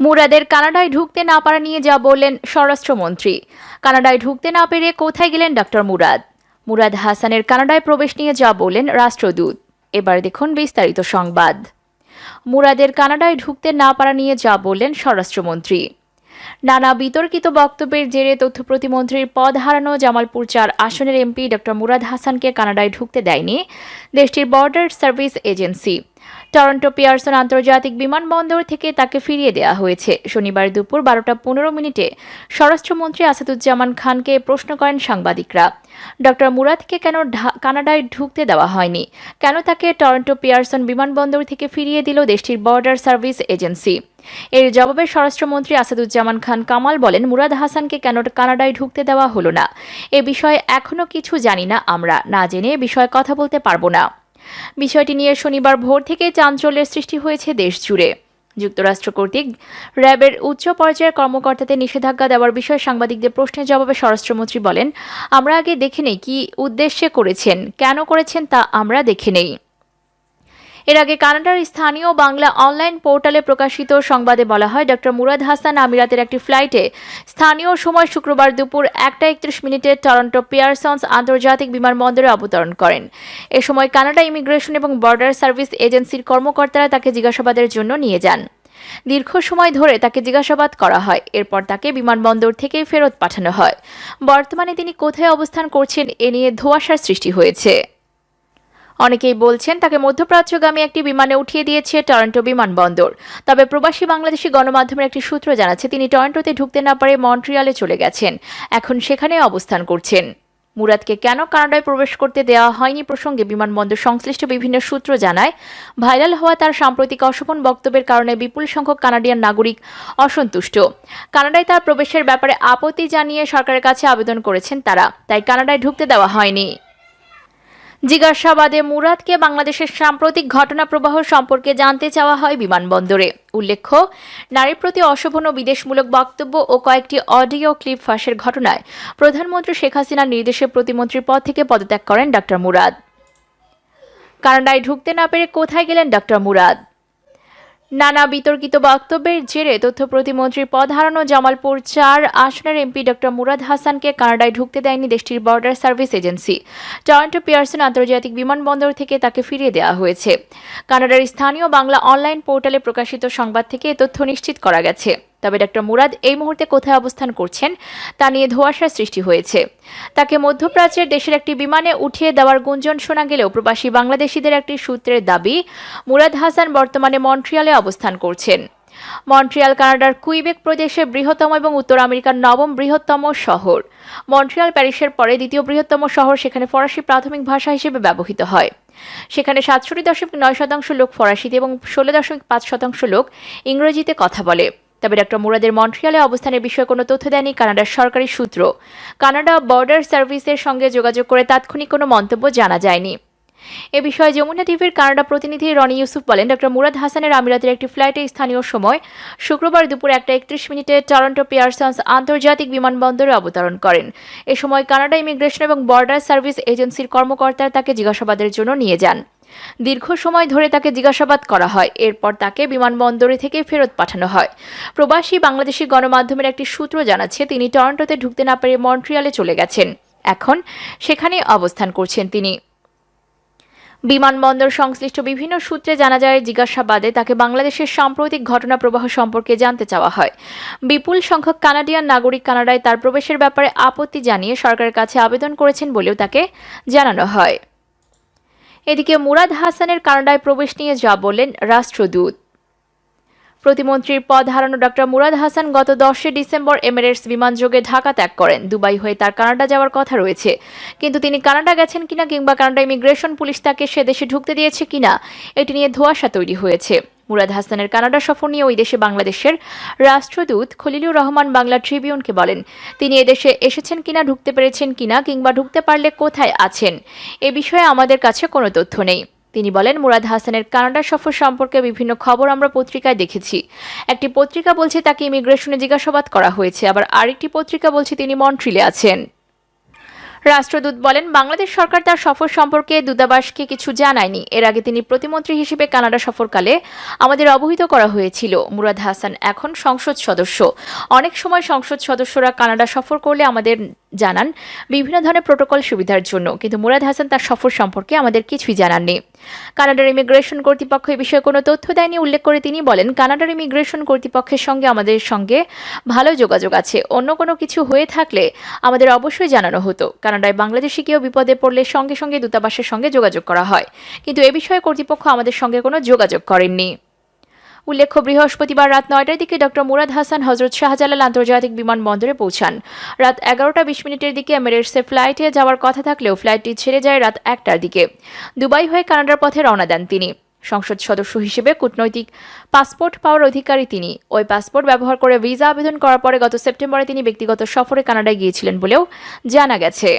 মুরাদের কানাডায় ঢুকতে না পারা নিয়ে যা বললেন স্বরাষ্ট্রমন্ত্রী। কানাডায় ঢুকতে না পেরে কোথায় গেলেন ডক্টর মুরাদ? মুরাদ হাসানের কানাডায় প্রবেশ নিয়ে যা বললেন রাষ্ট্রদূত। এবার দেখুন বিস্তারিত সংবাদ। মুরাদের কানাডায় ঢুকতে না পারা নিয়ে যা বললেন স্বরাষ্ট্রমন্ত্রী। নানা বিতর্কিত বক্তব্যের জেরে তথ্য প্রতিমন্ত্রীর পদ হারানো জামালপুর চার আসনের এমপি ডক্টর মুরাদ হাসানকে কানাডায় ঢুকতে দেয়নি দেশটির border service agency. Toronto Pearson আন্তর্জাতিক বিমানবন্দর থেকে তাকে ফিরিয়ে দেওয়া হয়েছে। শনিবার দুপুর বারোটা পনেরো মিনিটে স্বরাষ্ট্রমন্ত্রী আসাদুজ্জামান খানকে প্রশ্ন করেন সাংবাদিকরা। ডক্টর মুরাদকে কেন কানাডায় ঢুকতে দেওয়া হয়নি? কেন তাকে টরন্টো পিয়ারসন বিমানবন্দর থেকে ফিরিয়ে দিল দেশটির বর্ডার সার্ভিস এজেন্সি? এর জবাবে স্বরাষ্ট্রমন্ত্রী আসাদুজ্জামান খান কামাল বলেন, মুরাদ হাসানকে কেন কানাডায় ঢুকতে দেওয়া হলো না? এ বিষয়ে এখনও কিছু জানি না আমরা। না জেনে এ বিষয়ে কথা বলতে পারব না। বিষয়টি নিয়ে শনিবার ভোর থেকে চাঞ্চল্যের সৃষ্টি হয়েছে দেশ জুড়ে। যুক্তরাষ্ট্র কর্তৃক র্যাবের উচ্চ পর্যায়ের কর্মকর্তাদের নিষেধাজ্ঞা দেওয়ার বিষয়ে সাংবাদিকদের প্রশ্নের জবাবে স্বরাষ্ট্রমন্ত্রী বলেন, আমরা আগে দেখে নেই কি উদ্দেশ্যে করেছেন, কেন করেছেন তা আমরা দেখে নেই। এর আগে কানাডার স্থানীয় বাংলা অনলাইন পোর্টালে প্রকাশিত সংবাদে বলা হয়, ডক্টর মুরাদ হাসান আমিরাতের একটি ফ্লাইটে স্থানীয় সময় শুক্রবার দুপুর একটা একত্রিশ মিনিটে টরন্টো পিয়ারসন্স আন্তর্জাতিক বিমানবন্দরে অবতরণ করেন। এ সময় কানাডা ইমিগ্রেশন এবং বর্ডার সার্ভিস এজেন্সির কর্মকর্তারা তাকে জিজ্ঞাসাবাদের জন্য নিয়ে যান। দীর্ঘ সময় ধরে তাকে জিজ্ঞাসাবাদ করা হয়, এরপর তাকে বিমানবন্দর থেকে ফেরত পাঠানো হয়। বর্তমানে তিনি কোথায় অবস্থান করছেন এ নিয়ে ধোঁয়াশার সৃষ্টি হয়েছে। অনেকেই বলছেন তাকে মধ্যপ্রাচ্যগামী একটি বিমানে উঠিয়ে দিয়েছে টরন্টো বিমানবন্দর। তবে প্রবাসী বাংলাদেশি গণমাধ্যমের একটি সূত্র জানাচ্ছে, তিনি টরন্টোতে ঢুকতে না পারে মন্ট্রিয়ালে চলে গেছেন। এখন সেখানে অবস্থান করছেন। মুরাদকে কেন কানাডায় প্রবেশ করতে দেওয়া হয়নি প্রসঙ্গে বিমানবন্দর সংশ্লিষ্ট বিভিন্ন সূত্র জানায়, ভাইরাল হওয়া তার সাম্প্রতিক অশোভন বক্তব্যের কারণে বিপুল সংখ্যক কানাডিয়ান নাগরিক অসন্তুষ্ট। কানাডায় তার প্রবেশের ব্যাপারে আপত্তি জানিয়ে সরকারের কাছে আবেদন করেছেন তারা, তাই কানাডায় ঢুকতে দেওয়া হয়নি। জিজ্ঞাসাবাদে মুরাদকে বাংলাদেশের সাম্প্রতিক ঘটনা প্রবাহ সম্পর্কে জানতে চাওয়া হয় বিমানবন্দরে। উল্লেখ্য নারীর প্রতি অশোভন বিদেশমূলক বক্তব্য ও কয়েকটি অডিও ক্লিপ ফাঁসের ঘটনায় প্রধানমন্ত্রী শেখ হাসিনার নির্দেশে প্রতিমন্ত্রীর পদ থেকে পদত্যাগ করেন ডক্টর মুরাদ। কানাডায় ঢুকতে না পেরে কোথায় গেলেন ডক্টর মুরাদ? নানা বিতর্কিত বক্তব্যের জেরে তথ্য প্রতিমন্ত্রী পদ হারানো জামালপুর চার আসনের এমপি ডক্টর মুরাদ হাসানকে কানাডায় ঢুকতে দেয়নি দেশটির border service agency. Toronto Pearson আন্তর্জাতিক বিমানবন্দর থেকে তাকে ফিরিয়ে দেওয়া হয়েছে। কানাডার স্থানীয় বাংলা অনলাইন পোর্টালে প্রকাশিত সংবাদ থেকে এ তথ্য নিশ্চিত করা গেছে। তবে ডক্টর মুরাদ এই মুহূর্তে কোথায় অবস্থান করছেন তা নিয়ে ধোঁয়াশার সৃষ্টি হয়েছে। তাকে মধ্যপ্রাচ্যের দেশের একটি বিমানে উঠিয়ে দেওয়ার গুঞ্জন শোনা গেলেও প্রবাসী বাংলাদেশিদের একটি সূত্রের দাবি, মুরাদ হাসান বর্তমানে মন্ট্রিয়ালে অবস্থান করছেন। মন্ট্রিয়াল, কানাডার কুইবেক প্রদেশের বৃহত্তম এবং উত্তর আমেরিকার নবম বৃহত্তম শহর। মন্ট্রিয়াল, প্যারিসের পরে দ্বিতীয় বৃহত্তম শহর সেখানে ফরাসি প্রাথমিক ভাষা হিসেবে ব্যবহৃত হয়। সেখানে সাতষট্টি দশমিক নয় শতাংশ লোক ফরাসিতে এবং ষোলো দশমিক পাঁচ শতাংশ লোক ইংরেজিতে কথা বলে। তবে ডক্টর মুরাদের মন্ট্রিয়ালে অবস্থানের বিষয়ে কোনো তথ্য দেয়নি কানাডার সরকারি সূত্র। কানাডা বর্ডার সার্ভিসের সঙ্গে যোগাযোগ করে তাৎক্ষণিক কোনো মন্তব্য জানা যায়নি। এ বিষয়ে যমুনা টিভির কানাডা প্রতিনিধি রনি ইউসুফ বলেন ডক্টর মুরাদ হাসানের আমিরাতের একটি ফ্লাইটে স্থানীয় সময় শুক্রবার দুপুর একটা একত্রিশ মিনিটে টরন্টো পিয়ারসন্স আন্তর্জাতিক বিমানবন্দরে অবতরণ করেন। এ সময় কানাডা ইমিগ্রেশন এবং বর্ডার সার্ভিস এজেন্সির কর্মকর্তারা তাকে জিজ্ঞাসাবাদের জন্য নিয়ে যান। দীর্ঘ সময় ধরে তাকে জিজ্ঞাসাবাদ করা হয়। এরপর তাকে বিমানবন্দরে থেকে ফেরত পাঠানো হয়। প্রবাসী বাংলাদেশি গণমাধ্যমের একটি সূত্র জানাচ্ছে, তিনি টরন্টোতে ঢুকতে না পেরে মন্ট্রিয়ালে চলে গেছেন। এখন সেখানে অবস্থান করছেন তিনি। বিমানবন্দর সংশ্লিষ্ট বিভিন্ন সূত্রে জানা যায়, জিজ্ঞাসাবাদে তাকে বাংলাদেশের সাম্প্রতিক ঘটনা প্রবাহ সম্পর্কে জানতে চাওয়া হয়। বিপুল সংখ্যক কানাডিয়ান নাগরিক কানাডায় তার প্রবেশের ব্যাপারে আপত্তি জানিয়ে সরকারের কাছে আবেদন করেছেন বলেও তাকে জানানো হয়। এদিকে মুরাদ হাসানের কানাডায় প্রবেশ নিয়ে যা বললেন রাষ্ট্রদূত। প্রতিমন্ত্রীর পদ হারানো ডক্টর মুরাদ হাসান গত দশই ডিসেম্বর এমিরেটস বিমানযোগে ঢাকা ত্যাগ করেন। দুবাই হয়ে তার কানাডা যাওয়ার কথা রয়েছে। কিন্তু তিনি কানাডা গেছেন কিনা কিংবা কানাডা ইমিগ্রেশন পুলিশ তাকে সে দেশে ঢুকতে দিয়েছে কিনা, এটি নিয়ে ধোঁয়াশা তৈরি হয়েছে। মুরাদ হাসানের কানাডা সফর নিয়ে ওই দেশে বাংলাদেশের রাষ্ট্রদূত খলিলুর রহমান বাংলা ট্রিবিউনকে বলেন, তিনি এদেশে এসেছেন কিনা, ঢুকতে পেরেছেন কিনা, কিংবা ঢুকতে পারলে কোথায় আছেন, এ বিষয়ে আমাদের কাছে কোনো তথ্য নেই। তিনি বলেন, মুরাদ হাসানের কানাডা সফর সম্পর্কে বিভিন্ন খবর আমরা পত্রিকায় দেখেছি। একটি পত্রিকা বলছে তাকে ইমিগ্রেশনে জিজ্ঞাসাবাদ করা হয়েছে, আবার আরেকটি পত্রিকা বলছে তিনি মন্ট্রিলে আছেন। রাষ্ট্রদূত বলেন, বাংলাদেশ সরকার তার সফর সম্পর্কে দূতাবাসকে কিছু জানায়নি। এর আগে তিনি প্রতিমন্ত্রী হিসেবে কানাডা সফরকালে আমাদের অবহিত করা হয়েছিল। মুরাদ হাসান এখন সংসদ সদস্য। অনেক সময় সংসদ সদস্যরা কানাডা সফর করলে আমাদের জানান, বিভিন্ন ধরনের প্রোটোকল সুবিধার জন্য, কিন্তু মুরাদ হাসান তার সফর সম্পর্কে আমাদের কিছুই জানাননি কানাডার ইমিগ্রেশন কর্তৃপক্ষ এ বিষয়ে কোনো তথ্য দেয়নি। উল্লেখ করে তিনি বলেন, কানাডার ইমিগ্রেশন কর্তৃপক্ষের সঙ্গে আমাদের সঙ্গে ভালো যোগাযোগ আছে। অন্য কোনো কিছু হয়ে থাকলে আমাদের অবশ্যই জানানো হতো। কানাডায় বাংলাদেশি কেউ বিপদে পড়লে সঙ্গে সঙ্গে দূতাবাসের সঙ্গে যোগাযোগ করা হয়। কিন্তু এ বিষয়ে কর্তৃপক্ষ আমাদের সঙ্গে কোনো যোগাযোগ করেননি। উল্লেখ্য, বৃহস্পতিবার রাত নয়টার দিকে ডক্টর মুরাদ হাসান হজরত শাহজালাল আন্তর্জাতিক বিমানবন্দরে পৌঁছান। রাত এগারোটা বিশ মিনিটের দিকে এমিরেটসে ফ্লাইটে যাওয়ার কথা থাকলেও ফ্লাইটটি ছেড়ে যায় রাত একটার দিকে। দুবাই হয়ে কানাডার পথে রওনা দেন তিনি। সংসদ সদস্য হিসেবে কূটনৈতিক পাসপোর্ট পাওয়ার অধিকারী তিনি। ওই পাসপোর্ট ব্যবহার করে ভিসা আবেদন করার পরে গত সেপ্টেম্বরে তিনি ব্যক্তিগত সফরে কানাডায় গিয়েছিলেন বলেও জানা গেছে।